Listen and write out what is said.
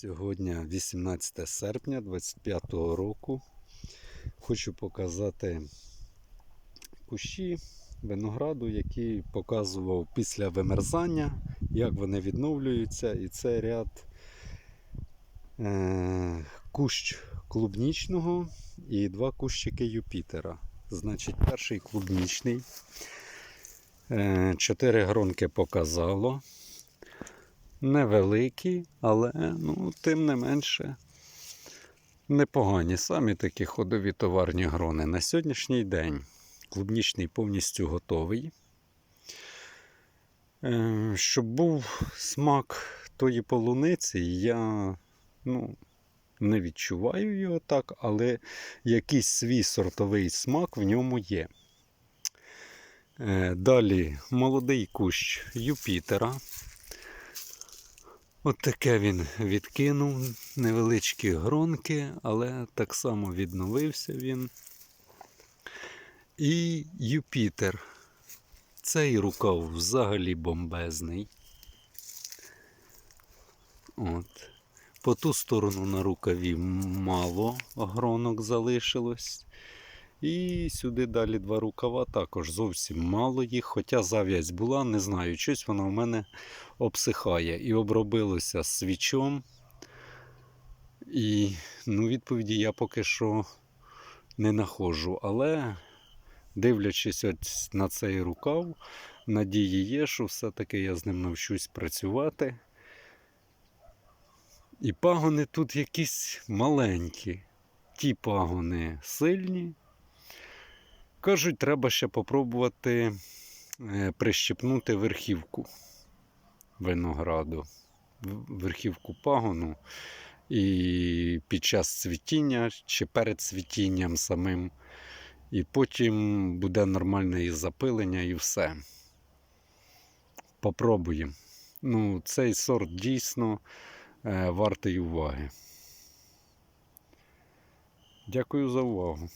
Сьогодні 18 серпня 25 року. Хочу показати кущі винограду, які показував після вимерзання, як вони відновлюються. І це ряд е, кущ клубнічного і два кущики Юпітера. Значить, перший клубнічний. Е, Чотири гронки показало невеликі, але ну, тим не менше непогані. Самі такі ходові товарні грони. На сьогоднішній день клубнічний повністю готовий. Е, Щоб був смак тої полуниці, я ну, не відчуваю його так, але якийсь свій сортовий смак в ньому є. Е, Далі молодий кущ Юпітера. От таке він відкинув, невеличкі гронки, але так само відновився він. І Юпітер. Цей рукав взагалі бомбезний. От. По ту сторону на рукаві мало гронок залишилось. І сюди далі два рукава також зовсім мало їх, хоча зав'язь була, не знаю, щось вона в мене обсихає. І обробилося свічом. І ну, відповіді я поки що не находжу. Але дивлячись от на цей рукав, надії є, що все-таки я з ним навчусь працювати. І пагони тут якісь маленькі. Ті пагони сильні. Кажуть, треба ще попробувати е, прищепнути верхівку винограду, верхівку пагону. І під час цвітіння чи перед цвітінням самим. І потім буде нормальне і запилення, і все. Попробуємо. Ну, цей сорт дійсно е, вартий уваги. Дякую за увагу.